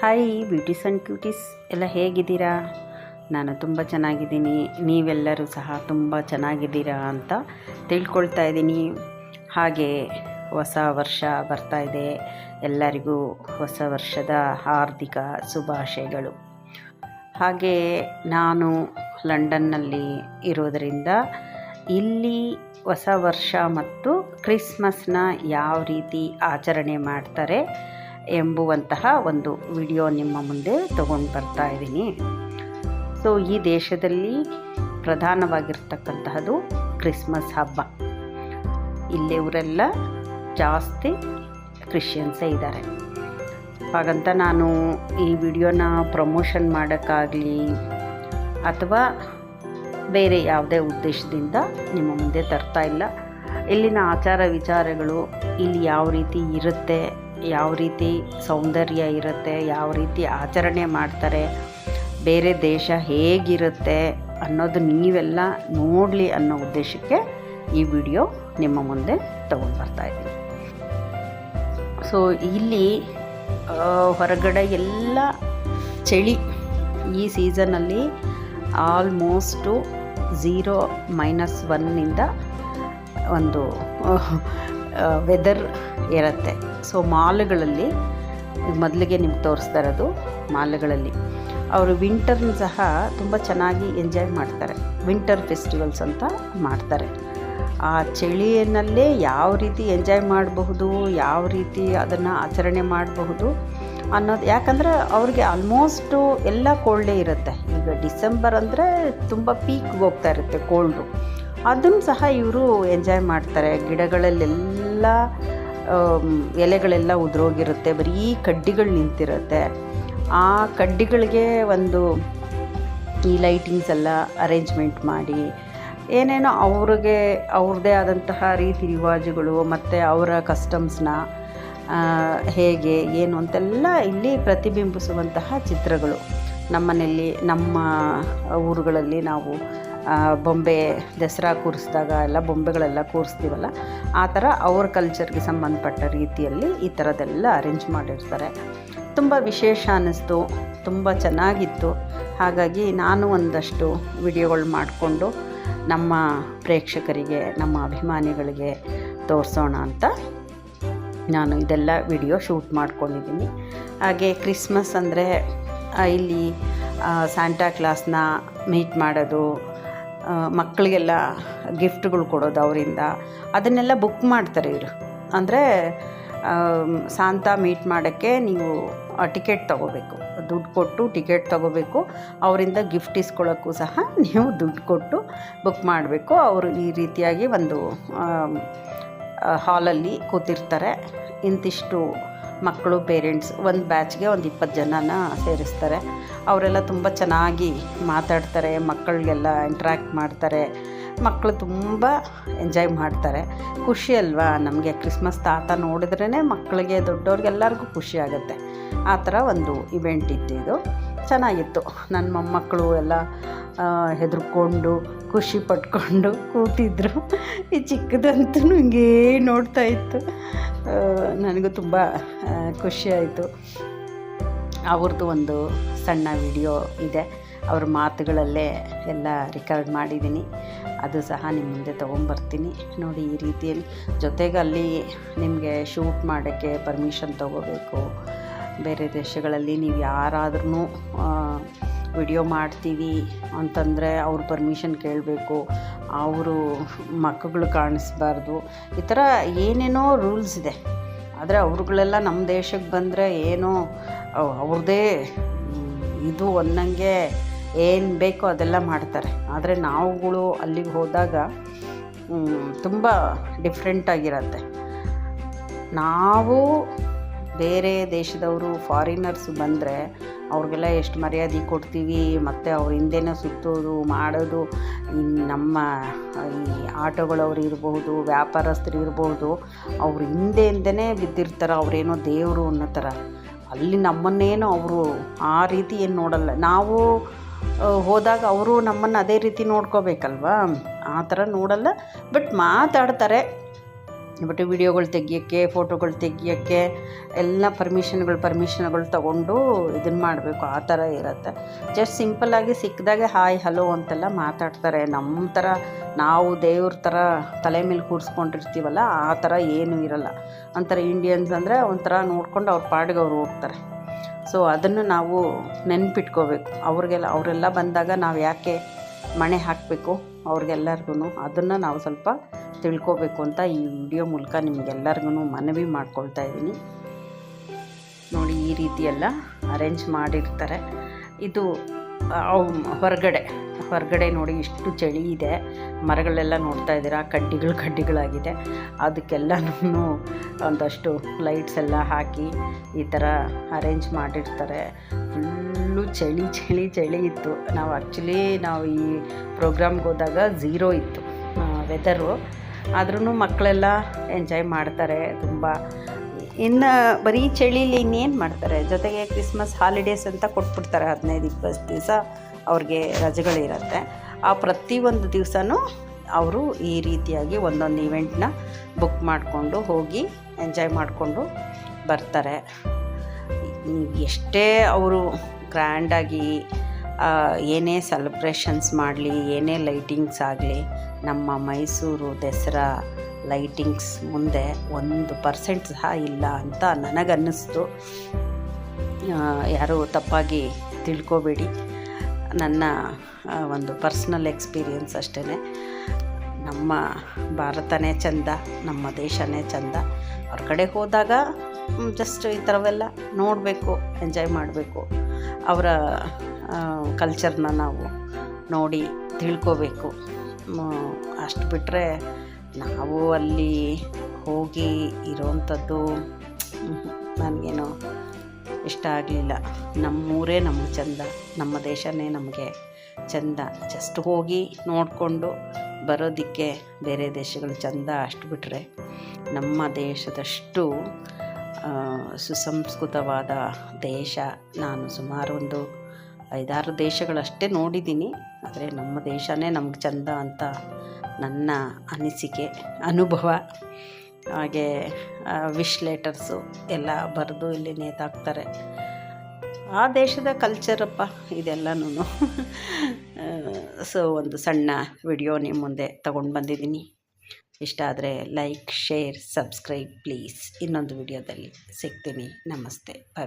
Hi beauties and ಕ್ಯೂಟೀಸ್, ಎಲ್ಲ ಹೇಗಿದ್ದೀರಾ? ನಾನು ತುಂಬ ಚೆನ್ನಾಗಿದ್ದೀನಿ. ನೀವೆಲ್ಲರೂ ಸಹ ತುಂಬ ಚೆನ್ನಾಗಿದ್ದೀರಾ ಅಂತ ತಿಳ್ಕೊಳ್ತಾ ಇದ್ದೀನಿ. ಹಾಗೆ ಹೊಸ ವರ್ಷ ಬರ್ತಾ ಇದೆ. ಎಲ್ಲರಿಗೂ ಹೊಸ ವರ್ಷದ ಹಾರ್ದಿಕ ಶುಭಾಶಯಗಳು. ಹಾಗೆ ನಾನು ಲಂಡನ್ನಲ್ಲಿ ಇರೋದರಿಂದ ಇಲ್ಲಿ ಹೊಸ ವರ್ಷ ಮತ್ತು ಕ್ರಿಸ್ಮಸ್ನ ಯಾವ ರೀತಿ ಆಚರಣೆ ಮಾಡ್ತಾರೆ ಎಂಬುವಂತಹ ಒಂದು ವಿಡಿಯೋ ನಿಮ್ಮ ಮುಂದೆ ತಗೊಂಡು ಬರ್ತಾ ಇದ್ದೀನಿ. ಸೊ ಈ ದೇಶದಲ್ಲಿ ಪ್ರಧಾನವಾಗಿರ್ತಕ್ಕಂತಹದ್ದು ಕ್ರಿಸ್ಮಸ್ ಹಬ್ಬ. ಇಲ್ಲಿವರೆಲ್ಲ ಜಾಸ್ತಿ ಕ್ರಿಶ್ಚಿಯನ್ಸೇ ಇದ್ದಾರೆ. ಹಾಗಂತ ನಾನು ಈ ವಿಡಿಯೋನ ಪ್ರಮೋಷನ್ ಮಾಡೋಕ್ಕಾಗಲಿ ಅಥವಾ ಬೇರೆ ಯಾವುದೇ ಉದ್ದೇಶದಿಂದ ನಿಮ್ಮ ಮುಂದೆ ತರ್ತಾ ಇಲ್ಲ. ಇಲ್ಲಿನ ಆಚಾರ ವಿಚಾರಗಳು ಇಲ್ಲಿ ಯಾವ ರೀತಿ ಇರುತ್ತೆ ಯಾವ ರೀತಿ ಸೌಂದರ್ಯ ಇರುತ್ತೆ, ಯಾವ ರೀತಿ ಆಚರಣೆ ಮಾಡ್ತಾರೆ, ಬೇರೆ ದೇಶ ಹೇಗಿರುತ್ತೆ ಅನ್ನೋದು ನೀವೆಲ್ಲ ನೋಡಲಿ ಅನ್ನೋ ಉದ್ದೇಶಕ್ಕೆ ಈ ವಿಡಿಯೋ ನಿಮ್ಮ ಮುಂದೆ ತಗೊಂಡು ಬರ್ತಾಯಿದ್ದೀನಿ ಸೊ ಇಲ್ಲಿ ಹೊರಗಡೆ ಎಲ್ಲ ಚಳಿ ಈ ಸೀಸನಲ್ಲಿ ಆಲ್ಮೋಸ್ಟು ಝೀರೋ ಮೈನಸ್ ಒನ್ನಿಂದ ಒಂದು ವೆದರ್ ಇರುತ್ತೆ. ಸೊ ಮಾಲ್ಗಳಲ್ಲಿ ಮೊದಲಿಗೆ ನಿಮ್ಗೆ ತೋರಿಸ್ತಾ ಇರೋದು ಮಾಲ್ಗಳಲ್ಲಿ. ಅವರು ವಿಂಟರ್ನ ಸಹ ತುಂಬ ಚೆನ್ನಾಗಿ ಎಂಜಾಯ್ ಮಾಡ್ತಾರೆ. ವಿಂಟರ್ ಫೆಸ್ಟಿವಲ್ಸ್ ಅಂತ ಮಾಡ್ತಾರೆ. ಆ ಚಳಿಯನ್ನಲ್ಲೇ ಯಾವ ರೀತಿ ಎಂಜಾಯ್ ಮಾಡಬಹುದು, ಯಾವ ರೀತಿ ಅದನ್ನು ಆಚರಣೆ ಮಾಡಬಹುದು ಅನ್ನೋದು, ಯಾಕಂದರೆ ಅವ್ರಿಗೆ ಆಲ್ಮೋಸ್ಟು ಎಲ್ಲ ಕೋಲ್ಡೇ ಇರುತ್ತೆ. ಈಗ ಡಿಸೆಂಬರ್ ಅಂದರೆ ತುಂಬ ಪೀಕ್ಗೆ ಹೋಗ್ತಾ ಇರುತ್ತೆ ಕೋಲ್ಡು ಅದನ್ನು ಸಹ ಇವರು ಎಂಜಾಯ್ ಮಾಡ್ತಾರೆ. ಗಿಡಗಳಲ್ಲೆಲ್ಲ ಎಲೆಗಳೆಲ್ಲ ಉದುರೋಗಿರುತ್ತೆ, ಬರೀ ಕಡ್ಡಿಗಳು ನಿಂತಿರುತ್ತೆ. ಆ ಕಡ್ಡಿಗಳಿಗೆ ಒಂದು ಈ ಲೈಟಿಂಗ್ಸ್ ಎಲ್ಲ ಅರೇಂಜ್ಮೆಂಟ್ ಮಾಡಿ, ಏನೇನೋ ಅವ್ರಿಗೆ, ಅವ್ರದ್ದೇ ಆದಂತಹ ರೀತಿ ರಿವಾಜುಗಳು, ಮತ್ತು ಅವರ ಕಸ್ಟಮ್ಸ್ನ ಹೇಗೆ, ಏನು ಅಂತೆಲ್ಲ ಇಲ್ಲಿ ಪ್ರತಿಬಿಂಬಿಸುವಂತಹ ಚಿತ್ರಗಳು. ನಮ್ಮನೆಯಲ್ಲಿ ನಮ್ಮ ಊರುಗಳಲ್ಲಿ ನಾವು ಬೊಂಬೆ ದಸರಾ ಕೂರಿಸಿದಾಗ ಎಲ್ಲ ಬೊಂಬೆಗಳೆಲ್ಲ ಕೂರಿಸ್ತೀವಲ್ಲ, ಆ ಥರ ಅವ್ರ ಕಲ್ಚರ್ಗೆ ಸಂಬಂಧಪಟ್ಟ ರೀತಿಯಲ್ಲಿ ಈ ಥರದ್ದೆಲ್ಲ ಅರೇಂಜ್ ಮಾಡಿರ್ತಾರೆ. ತುಂಬ ವಿಶೇಷ ಅನ್ನಿಸ್ತು ತುಂಬ ಚೆನ್ನಾಗಿತ್ತು. ಹಾಗಾಗಿ ನಾನು ಒಂದಷ್ಟು ವಿಡಿಯೋಗಳು ಮಾಡಿಕೊಂಡು ನಮ್ಮ ಪ್ರೇಕ್ಷಕರಿಗೆ, ನಮ್ಮ ಅಭಿಮಾನಿಗಳಿಗೆ ತೋರಿಸೋಣ ಅಂತ ನಾನು ಇದೆಲ್ಲ ವಿಡಿಯೋ ಶೂಟ್ ಮಾಡ್ಕೊಂಡಿದ್ದೀನಿ. ಹಾಗೆ ಕ್ರಿಸ್ಮಸ್ ಅಂದರೆ ಇಲ್ಲಿ ಸ್ಯಾಂಟಾ ಕ್ಲಾಸ್ನ ಮೀಟ್ ಮಾಡೋದು ಮಕ್ಕಳಿಗೆಲ್ಲ ಗಿಫ್ಟ್ಗಳು ಕೊಡೋದು ಅವರಿಂದ. ಅದನ್ನೆಲ್ಲ ಬುಕ್ ಮಾಡ್ತಾರೆ ಇವರು. ಅಂದರೆ ಸಾಂತ ಮೀಟ್ ಮಾಡೋಕ್ಕೆ ನೀವು ಟಿಕೆಟ್ ತೊಗೋಬೇಕು. ದುಡ್ಡು ಕೊಟ್ಟು ಟಿಕೆಟ್ ತೊಗೋಬೇಕು. ಅವರಿಂದ ಗಿಫ್ಟ್ ಇಸ್ಕೊಳ್ಳೋಕ್ಕೂ ಸಹ ನೀವು ದುಡ್ಡು ಕೊಟ್ಟು ಬುಕ್ ಮಾಡಬೇಕು. ಅವರು ಈ ರೀತಿಯಾಗಿ ಒಂದು ಹಾಲಲ್ಲಿ ಕೂತಿರ್ತಾರೆ. ಇಂತಿಷ್ಟು ಮಕ್ಕಳು ಪೇರೆಂಟ್ಸ್ ಒಂದು ಬ್ಯಾಚ್ಗೆ ಒಂದು ಇಪ್ಪತ್ತು ಜನನ ಸೇರಿಸ್ತಾರೆ. ಅವರೆಲ್ಲ ತುಂಬ ಚೆನ್ನಾಗಿ ಮಾತಾಡ್ತಾರೆ, ಮಕ್ಕಳಿಗೆಲ್ಲ ಇಂಟ್ರ್ಯಾಕ್ಟ್ ಮಾಡ್ತಾರೆ. ಮಕ್ಕಳು ತುಂಬ ಎಂಜಾಯ್ ಮಾಡ್ತಾರೆ. ಖುಷಿ ಅಲ್ವಾ? ನಮಗೆ ಕ್ರಿಸ್ಮಸ್ ತಾತ ನೋಡಿದ್ರೇ ಮಕ್ಕಳಿಗೆ, ದೊಡ್ಡವ್ರಿಗೆಲ್ಲರಿಗೂ ಖುಷಿ ಆಗುತ್ತೆ. ಆ ಥರ ಒಂದು ಇವೆಂಟ್ ಇತ್ತು ಇದು. ಚೆನ್ನಾಗಿತ್ತು. ನನ್ನ ಮೊಮ್ಮಕ್ಕಳು ಎಲ್ಲ ಹೆದರ್ಕೊಂಡು, ಖುಷಿ ಪಟ್ಕೊಂಡು ಕೂತಿದ್ರು. ಈ ಚಿಕ್ಕದಂತೂ ಹಿಂಗೇ ನೋಡ್ತಾ ಇತ್ತು. ನನಗೂ ತುಂಬ ಖುಷಿಯಾಯಿತು ಅವ್ರದ್ದು ಒಂದು ಸಣ್ಣ ವಿಡಿಯೋ ಇದೆ. ಅವ್ರ ಮಾತುಗಳಲ್ಲೇ ಎಲ್ಲ ರೆಕಾರ್ಡ್ ಮಾಡಿದ್ದೀನಿ. ಅದು ಸಹ ನಿಮ್ಮ ಮುಂದೆ ತೊಗೊಂಬರ್ತೀನಿ. ನೋಡಿ ಈ ರೀತಿಯಲ್ಲಿ. ಜೊತೆಗೆ ಅಲ್ಲಿ ನಿಮಗೆ ಶೂಟ್ ಮಾಡೋಕ್ಕೆ ಪರ್ಮಿಷನ್ ತೊಗೋಬೇಕು. ಬೇರೆ ದೇಶಗಳಲ್ಲಿ ನೀವು ಯಾರಾದ್ರೂ ವಿಡಿಯೋ ಮಾಡ್ತೀವಿ ಅಂತಂದರೆ ಅವ್ರ ಪರ್ಮಿಷನ್ ಕೇಳಬೇಕು, ಅವರು ಮಕ್ಕಳು ಕಾಣಿಸ್ಬಾರ್ದು, ಈ ಥರ ಏನೇನೋ ರೂಲ್ಸ್ ಇದೆ. ಆದರೆ ಅವ್ರುಗಳೆಲ್ಲ ನಮ್ಮ ದೇಶಕ್ಕೆ ಬಂದರೆ ಏನೋ ಅವ್ರದ್ದೇ ಇದು ಅನ್ನಂಗೆ ಏನು ಬೇಕೋ ಅದೆಲ್ಲ ಮಾಡ್ತಾರೆ. ಆದರೆ ನಾವುಗಳು ಅಲ್ಲಿಗೆ ಹೋದಾಗ ತುಂಬ ಡಿಫ್ರೆಂಟಾಗಿರತ್ತೆ ನಾವು ಬೇರೆ ದೇಶದವರು ಫಾರಿನರ್ಸ್ ಬಂದರೆ ಅವ್ರಿಗೆಲ್ಲ ಎಷ್ಟು ಮರ್ಯಾದೆ ಕೊಡ್ತೀವಿ, ಮತ್ತು ಅವ್ರ ಹಿಂದೆನೇ ಸುತ್ತೋದು, ಮಾಡೋದು ನಮ್ಮ ಈ ಆಟೋಗಳವ್ರು ಇರ್ಬೋದು, ವ್ಯಾಪಾರಸ್ಥರು ಇರಬಹುದು ಅವ್ರ ಹಿಂದೆಯಿಂದನೇ ಬಿದ್ದಿರ್ತಾರೆ, ಅವರೇನೋ ದೇವರು ಅನ್ನೋ ಥರ. ಅಲ್ಲಿ ನಮ್ಮನ್ನೇನು ಅವರು ಆ ರೀತಿ ಏನು ನೋಡಲ್ಲ. ನಾವು ಹೋದಾಗ ಅವರು ನಮ್ಮನ್ನು ಅದೇ ರೀತಿ ನೋಡ್ಕೋಬೇಕಲ್ವಾ? ಆ ಥರ ನೋಡಲ್ಲ. ಬಟ್ ಮಾತಾಡ್ತಾರೆ. ಬಟ್ ವೀಡಿಯೋಗಳು ತೆಗಿಯೋಕ್ಕೆ ಫೋಟೋಗಳು ತೆಗಿಯೋಕ್ಕೆ ಎಲ್ಲ ಪರ್ಮಿಷನ್ಗಳು ಪರ್ಮಿಷನ್ಗಳು ತೊಗೊಂಡು ಇದನ್ನು ಮಾಡಬೇಕು. ಆ ಥರ ಇರುತ್ತೆ. ಜಸ್ಟ್ ಸಿಂಪಲ್ಲಾಗಿ ಸಿಕ್ಕಿದಾಗೆ ಹಾಯ್ ಹಲೋ ಅಂತೆಲ್ಲ ಮಾತಾಡ್ತಾರೆ. ನಮ್ಮ ಥರ ನಾವು ದೇವ್ರ ಥರ ತಲೆ ಮೇಲೆ ಕೂರಿಸ್ಕೊಂಡಿರ್ತೀವಲ್ಲ, ಆ ಥರ ಏನೂ ಇರಲ್ಲ. ಒಂಥರ ಇಂಡಿಯನ್ಸ್ ಅಂದರೆ ಒಂಥರ ನೋಡ್ಕೊಂಡು ಅವ್ರ ಪಾಡಿಗೆ ಅವ್ರು ಹೋಗ್ತಾರೆ ಸೊ ಅದನ್ನು ನಾವು ನೆನ್ಪಿಟ್ಕೋಬೇಕು. ಅವ್ರಿಗೆಲ್ಲ, ಅವರೆಲ್ಲ ಬಂದಾಗ ನಾವು ಯಾಕೆ ಮಣೆ ಹಾಕಬೇಕು? ಅವ್ರಿಗೆಲ್ಲರಿಗೂ ಅದನ್ನು ನಾವು ಸ್ವಲ್ಪ ತಿಳ್ಕೊಬೇಕು ಅಂತ ಈ ವಿಡಿಯೋ ಮೂಲಕ ನಿಮಗೆಲ್ಲರಿಗೂ ಮನವಿ ಮಾಡ್ಕೊಳ್ತಾ ಇದ್ದೀನಿ. ನೋಡಿ ಈ ರೀತಿಯೆಲ್ಲ ಅರೇಂಜ್ ಮಾಡಿರ್ತಾರೆ. ಇದು ಹೊರಗಡೆ. ಹೊರಗಡೆ ನೋಡಿ ಇಷ್ಟು ಚಳಿ ಇದೆ. ಮರಗಳೆಲ್ಲ ನೋಡ್ತಾ ಇದ್ದೀರಾ? ಕಡ್ಡಿಗಳು ಕಡ್ಡಿಗಳಾಗಿದೆ. ಅದಕ್ಕೆಲ್ಲನೂ ಒಂದಷ್ಟು ಲೈಟ್ಸ್ ಎಲ್ಲ ಹಾಕಿ ಈ ಥರ ಅರೇಂಜ್ ಮಾಡಿರ್ತಾರೆ. ಫುಲ್ಲು ಚಳಿ ಚಳಿ ಚಳಿ ಇತ್ತು. ನಾವು ಆ್ಯಕ್ಚುಲಿ ನಾವು ಈ ಪ್ರೋಗ್ರಾಮ್ಗೆ ಹೋದಾಗ ಝೀರೋ ಇತ್ತು ವೆದರು ಆದ್ರೂ ಮಕ್ಕಳೆಲ್ಲ ಎಂಜಾಯ್ ಮಾಡ್ತಾರೆ ತುಂಬ. ಇನ್ನು ಬರೀ ಚಳಿಲಿ ಇನ್ನೇನು ಮಾಡ್ತಾರೆ? ಜೊತೆಗೆ ಕ್ರಿಸ್ಮಸ್ ಹಾಲಿಡೇಸ್ ಅಂತ ಕೊಟ್ಬಿಡ್ತಾರೆ ಹದಿನೈದು, ಇಪ್ಪತ್ತು ದಿವಸ. ಅವ್ರಿಗೆ ರಜೆಗಳಿರುತ್ತೆ ಆ ಪ್ರತಿಯೊಂದು ದಿವಸನೂ ಅವರು ಈ ರೀತಿಯಾಗಿ ಒಂದೊಂದು ಇವೆಂಟ್ನ ಬುಕ್ ಮಾಡಿಕೊಂಡು ಹೋಗಿ ಎಂಜಾಯ್ ಮಾಡಿಕೊಂಡು ಬರ್ತಾರೆ. ಎಷ್ಟೇ ಅವರು ಗ್ರ್ಯಾಂಡಾಗಿ ಏನೇ ಸೆಲೆಬ್ರೇಷನ್ಸ್ ಮಾಡಲಿ, ಏನೇ ಲೈಟಿಂಗ್ಸ್ ಆಗಲಿ, ನಮ್ಮ ಮೈಸೂರು ದಸರಾ ಲೈಟಿಂಗ್ಸ್ ಮುಂದೆ ಒಂದು ಪರ್ಸೆಂಟ್ ಸಹ ಇಲ್ಲ ಅಂತ ನನಗನ್ನಿಸ್ತು. ಯಾರೂ ತಪ್ಪಾಗಿ ತಿಳ್ಕೊಬೇಡಿ. ನನ್ನ ಒಂದು ಪರ್ಸ್ನಲ್ ಎಕ್ಸ್ಪೀರಿಯನ್ಸ್ ಅಷ್ಟೇ ನಮ್ಮ ಭಾರತನೇ ಚಂದ, ನಮ್ಮ ದೇಶನೇ ಚಂದ. ಅವ್ರ ಕಡೆ ಹೋದಾಗ ಜಸ್ಟ್ ಈ ಥರವೆಲ್ಲ ನೋಡಬೇಕು ಎಂಜಾಯ್ ಮಾಡಬೇಕು. ಅವರ ಕಲ್ಚರ್ನ ನಾವು ನೋಡಿ ತಿಳ್ಕೋಬೇಕು. ಅಷ್ಟು ಬಿಟ್ಟರೆ ನಾವು ಅಲ್ಲಿ ಹೋಗಿ ಇರೋವಂಥದ್ದು ನನಗೇನೋ ಇಷ್ಟ ಆಗಲಿಲ್ಲ. ನಮ್ಮೂರೇ ನಮ್ಮ ಚಂದ, ನಮ್ಮ ದೇಶನೇ ನಮಗೆ ಚಂದ. ಜಸ್ಟ್ ಹೋಗಿ ನೋಡಿಕೊಂಡು ಬರೋದಕ್ಕೆ ಬೇರೆ ದೇಶಗಳು ಚಂದ ಅಷ್ಟು ಬಿಟ್ಟರೆ ನಮ್ಮ ದೇಶದಷ್ಟು ಸುಸಂಸ್ಕೃತವಾದ ದೇಶ. ನಾನು ಸುಮಾರು ಒಂದು ಐದಾರು ದೇಶಗಳಷ್ಟೇ ನೋಡಿದ್ದೀನಿ. ಆದರೆ ನಮ್ಮ ದೇಶನೇ ನಮ್ಗೆ ಚಂದ ಅಂತ ನನ್ನ ಅನಿಸಿಕೆ, ಅನುಭವ. ಹಾಗೆ ವಿಶ್ ಲೆಟರ್ಸು ಎಲ್ಲ ಬರೆದು ಇಲ್ಲಿ ನೇತಾಕ್ತಾರೆ. ಆ ದೇಶದ ಕಲ್ಚರಪ್ಪ ಇದೆಲ್ಲನೂ ಸೊ ಒಂದು ಸಣ್ಣ ವಿಡಿಯೋ ನಿಮ್ಮ ಮುಂದೆ ತಗೊಂಡು ಬಂದಿದ್ದೀನಿ. ಇಷ್ಟ ಆದರೆ ಲೈಕ್ ಶೇರ್ ಸಬ್ಸ್ಕ್ರೈಬ್ ಪ್ಲೀಸ್ ಇನ್ನೊಂದು ವಿಡಿಯೋದಲ್ಲಿ ಸಿಗ್ತೀನಿ. ನಮಸ್ತೆ. ಬಾಯ್